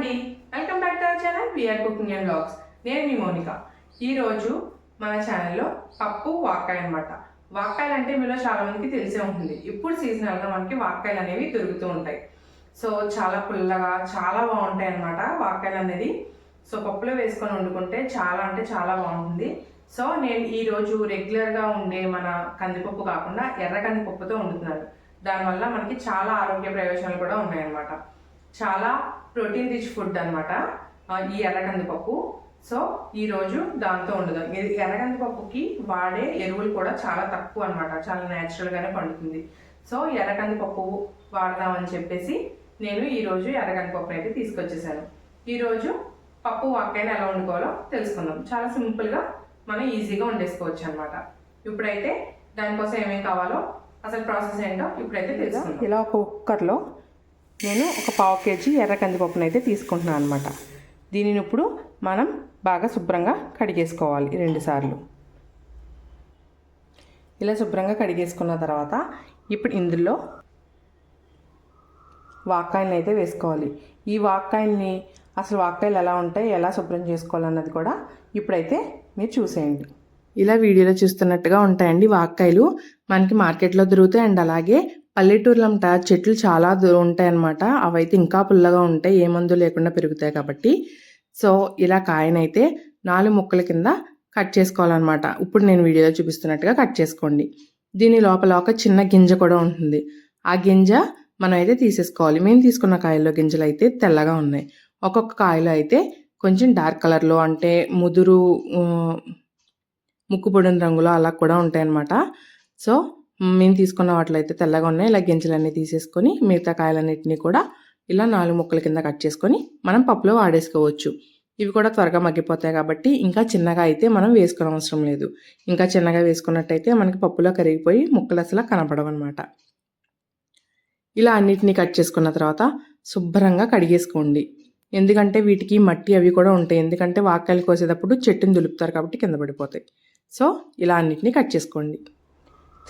అండి. Welcome back to our channel VR cooking and blogs నేను మీ మోనిక. ఈరోజు మన ఛానల్లో పప్పు వాకాయ అనమాట వాకాయలు అంటే మీలో చాలామందికి తెలిసే ఉంటుంది. ఇప్పుడు సీజనల్గా మనకి వాక్కాయలు అనేవి దొరుకుతూ ఉంటాయి. సో చాలా పుల్లగా చాలా బాగుంటాయి అనమాట వాకాయలు అనేది. సో పప్పులో వేసుకొని వండుకుంటే చాలా అంటే చాలా బాగుంటుంది. సో నేను ఈరోజు రెగ్యులర్గా ఉండే మన కందిపప్పు కాకుండా ఎర్ర కందిపప్పుతో వండుతున్నాను. దానివల్ల మనకి చాలా ఆరోగ్య ప్రయోజనాలు కూడా ఉన్నాయన్నమాట. చాలా ప్రోటీన్ రిచ్ ఫుడ్ అనమాట ఈ ఎర్రకంది పప్పు సో ఈ రోజు దాంతో ఉండదు. ఇది ఎర్రకంది పప్పుకి వాడే ఎరువులు కూడా చాలా తక్కువ అనమాట చాలా natural గానే పండుతుంది. సో ఎర్రకంది పప్పు వాడదామని చెప్పేసి నేను ఈ రోజు ఎర్రకంది పప్పు అయితే తీసుకొచ్చేసాను. ఈ రోజు పప్పు వాక్కైనా ఎలా వండుకోవాలో తెలుసుకుందాం. చాలా simple గా మనం ఈజీగా వండేసుకోవచ్చు అనమాట ఇప్పుడైతే దానికోసం ఏమేమి కావాలో అసలు ప్రాసెస్ ఏంటో ఇప్పుడైతే తెలుసుకుందాం. ఇలా కుక్కర్లో నేను ఒక పావు కేజీ ఎర్ర కందిపప్పును అయితే తీసుకుంటున్నాను అనమాట దీనిని ఇప్పుడు మనం బాగా శుభ్రంగా కడిగేసుకోవాలి రెండుసార్లు ఇలా శుభ్రంగా కడిగేసుకున్న తర్వాత ఇప్పుడు ఇందులో వాక్కాయలను అయితే వేసుకోవాలి. ఈ వాక్కాయల్ని అసలు వాక్కాయలు ఎలా ఉంటాయి ఎలా శుభ్రం చేసుకోవాలన్నది కూడా ఇప్పుడైతే మీరు చూసేయండి. ఇలా వీడియోలో చూస్తున్నట్టుగా ఉంటాయండి వాక్కాయలు. మనకి మార్కెట్లో దొరుకుతాయి అండ్ అలాగే పల్లెటూర్లంట చెట్లు చాలా ఉంటాయి అన్నమాట అవైతే ఇంకా పుల్లగా ఉంటాయి. ఏ మందు లేకుండా పెరుగుతాయి కాబట్టి. సో ఇలా కాయనైతే నాలుగు ముక్కల కింద కట్ చేసుకోవాలన్నమాట. ఇప్పుడు నేను వీడియోలో చూపిస్తున్నట్టుగా కట్ చేసుకోండి. దీని లోపల ఒక చిన్న గింజ కూడా ఉంటుంది. ఆ గింజ మనం అయితే తీసేసుకోవాలి. మేము తీసుకున్న కాయల్లో గింజలు అయితే తెల్లగా ఉన్నాయి. ఒక్కొక్క కాయలో అయితే కొంచెం డార్క్ కలర్లో అంటే ముదురు ముక్కు ముక్కుపొడిన రంగులో అలా కూడా ఉంటాయన్నమాట. సో మేము తీసుకున్న వాటిలో అయితే తెల్లగా ఉన్నాయి. ఇలా గింజలన్నీ తీసేసుకొని మిగతా కాయలన్నింటినీ కూడా ఇలా నాలుగు ముక్కల కింద కట్ చేసుకొని మనం పప్పులో వాడేసుకోవచ్చు. ఇవి కూడా త్వరగా మగ్గిపోతాయి కాబట్టి ఇంకా చిన్నగా అయితే మనం వేసుకోవడం అవసరం లేదు. ఇంకా చిన్నగా వేసుకున్నట్టయితే మనకి పప్పులో కరిగిపోయి ముక్కలు అసలు కనపడవన్నమాట. ఇలా అన్నిటినీ కట్ చేసుకున్న తర్వాత శుభ్రంగా కడిగేసుకోండి. ఎందుకంటే వీటికి మట్టి అవి కూడా ఉంటాయి. ఎందుకంటే వాకాయలు కోసేటప్పుడు చెట్టుని దులుపుతారు కాబట్టి కింద పడిపోతాయి. సో ఇలా అన్నిటినీ కట్ చేసుకోండి.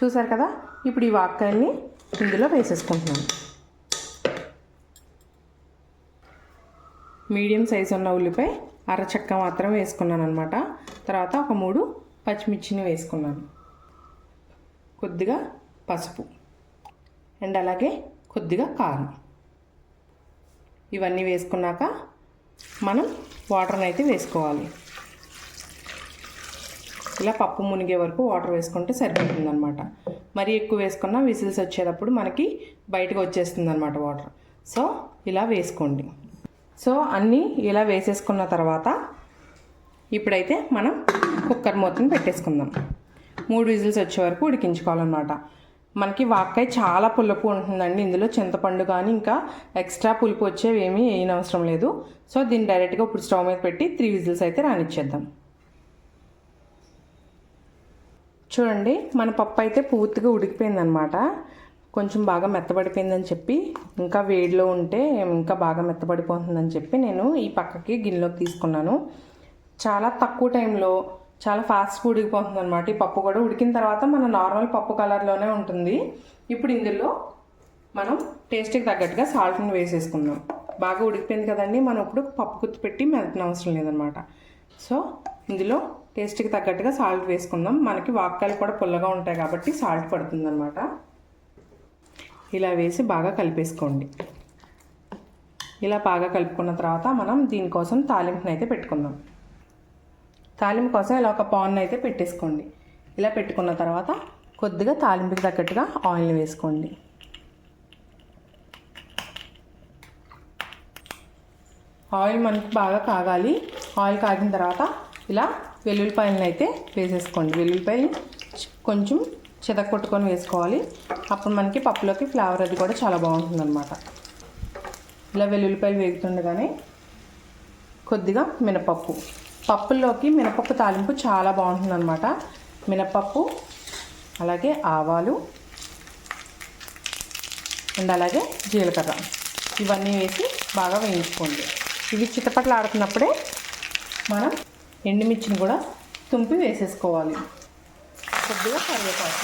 చూసారు కదా? ఇప్పుడు ఈ వాక్కాయల్ని ఇందులో వేసేసుకుంటున్నాను. మీడియం సైజు ఉన్న ఉల్లిపాయ అరచక్క మాత్రం వేసుకున్నాను అనమాట తర్వాత ఒక మూడు పచ్చిమిర్చిని వేసుకున్నాను. కొద్దిగా పసుపు. అండ్ అలాగే కొద్దిగా కారం. ఇవన్నీ వేసుకున్నాక మనం వాటర్ని అయితే వేసుకోవాలి. ఇలా పప్పు మునిగే వరకు వాటర్ వేసుకుంటే సరిపోతుంది అనమాట మరీ ఎక్కువ వేసుకున్నా విసిల్స్ వచ్చేటప్పుడు మనకి బయటకు వచ్చేస్తుంది అనమాట వాటర్. సో ఇలా వేసుకోండి. సో అన్నీ ఇలా వేసేసుకున్న తర్వాత ఇప్పుడైతే మనం కుక్కర్ మూతను పెట్టేసుకుందాం. మూడు విజిల్స్ వచ్చే వరకు ఉడికించుకోవాలన్నమాట. మనకి వాక్కాయ చాలా పులుపు ఉంటుందండి. ఇందులో చింతపండు కానీ ఇంకా ఎక్స్ట్రా పులుపు వచ్చేవి ఏమీ వేయనవసరం లేదు. సో దీన్ని డైరెక్ట్గా ఇప్పుడు స్టవ్ మీద పెట్టి త్రీ విజిల్స్ అయితే రానిచ్చేద్దాం. చూడండి మన పప్పు అయితే పూర్తిగా ఉడికిపోయిందనమాట. కొంచెం బాగా మెత్తబడిపోయిందని చెప్పి ఇంకా వేడిలో ఉంటే ఇంకా బాగా మెత్తబడిపోతుందని చెప్పి నేను ఈ పక్కకి గిన్నెలోకి తీసుకున్నాను. చాలా తక్కువ టైంలో చాలా ఫాస్ట్గా ఉడికిపోతుంది అనమాట ఈ పప్పు కూడా ఉడికిన తర్వాత మన నార్మల్ పప్పు కలర్లోనే ఉంటుంది. ఇప్పుడు ఇందులో మనం టేస్ట్కి తగ్గట్టుగా సాల్ట్ని వేసేసుకుందాం. బాగా ఉడికిపోయింది కదండి మనం ఇప్పుడు పప్పు గుత్తి పెట్టి మెదటిన అవసరం లేదనమాట. సో ఇందులో టేస్ట్కి తగ్గట్టుగా సాల్ట్ వేసుకుందాం. మనకి వాక్కాయలు కూడా పుల్లగా ఉంటాయి కాబట్టి సాల్ట్ పడుతుందన్నమాట. ఇలా వేసి బాగా కలిపేసుకోండి. ఇలా బాగా కలుపుకున్న తర్వాత మనం దీనికోసం తాలింపుని అయితే పెట్టుకుందాం. తాలింపు కోసం ఇలా ఒక పాన్ అయితే పెట్టేసుకోండి. ఇలా పెట్టుకున్న తర్వాత కొద్దిగా తాలింపుకి తగ్గట్టుగా ఆయిల్ వేసుకోండి. ఆయిల్ మనకి బాగా కాగాలి. ఆయిల్ కాగిన తర్వాత ఇలా వెల్లుల్లిపాయలను అయితే వేసేసుకోండి. వెల్లుల్లిపాయలు కొంచెం చితక కొట్టుకొని వేసుకోవాలి. అప్పుడు మనకి పప్పులోకి ఫ్లేవర్ అది కూడా చాలా బాగుంటుంది అనమాట ఇలా వెల్లుల్లిపాయలు వేగుతుండగానే కొద్దిగా మినపప్పు. పప్పుల్లోకి మినపప్పు తాలింపు చాలా బాగుంటుంది అనమాట మినపప్పు అలాగే ఆవాలు అండ్ అలాగే జీలకర్ర. ఇవన్నీ వేసి బాగా వేయించుకోండి. ఇవి చిటపట్లు ఆడుతున్నప్పుడే మనం ఎండుమిర్చిని కూడా తుంపి వేసేసుకోవాలి. కొద్దిగా కరివేపాకు.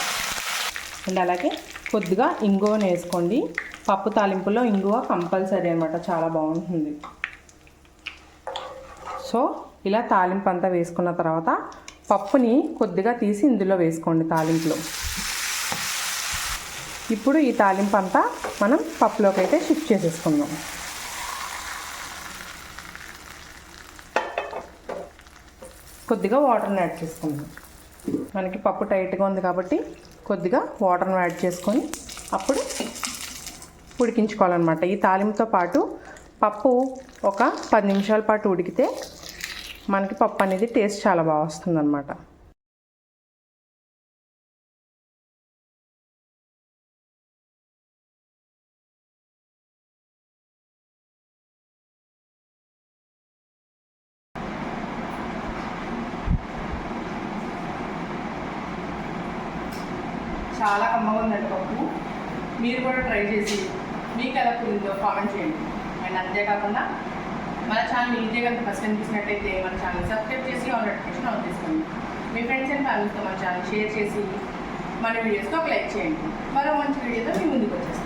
అండ్ అలాగే కొద్దిగా ఇంగువను వేసుకోండి. పప్పు తాలింపులో ఇంగువ కంపల్సరీ అనమాట చాలా బాగుంటుంది. సో ఇలా తాలింపు అంతా వేసుకున్న తర్వాత పప్పుని కొద్దిగా తీసి ఇందులో వేసుకోండి తాలింపులో. ఇప్పుడు ఈ తాలింపు అంతా మనం పప్పులోకి అయితే షిఫ్ట్ చేసేసుకుందాం. కొద్దిగా వాటర్ని యాడ్ చేసుకుందాం. మనకి పప్పు టైట్గా ఉంది కాబట్టి కొద్దిగా వాటర్ని యాడ్ చేసుకొని అప్పుడు ఉడికించుకోవాలన్నమాట. ఈ తాలింపుతో పాటు పప్పు ఒక పది నిమిషాల పాటు ఉడికితే మనకి పప్పు అనేది టేస్ట్ చాలా బాగా వస్తుందన్నమాట. చాలా కమ్మగా ఉందండి పప్పు. మీరు కూడా ట్రై చేసి మీకు ఎలా కుదిరిందో కామెంట్ చేయండి. అండ్ అంతేకాకుండా మన ఛానల్ ఇదే కనుక ఫస్ట్ అనిపించినట్టయితే మన ఛానల్ సబ్స్క్రైబ్ చేసి ఆల్ నోటిఫికేషన్ ఆన్ చేసుకోండి. మీ ఫ్రెండ్స్ అండ్ ఫ్యామిలీతో మన ఛానల్ షేర్ చేసి మన వీడియోస్తో ఒక లైక్ చేయండి. మరో మంచి వీడియోతో మీ ముందుకు వచ్చేస్తాం.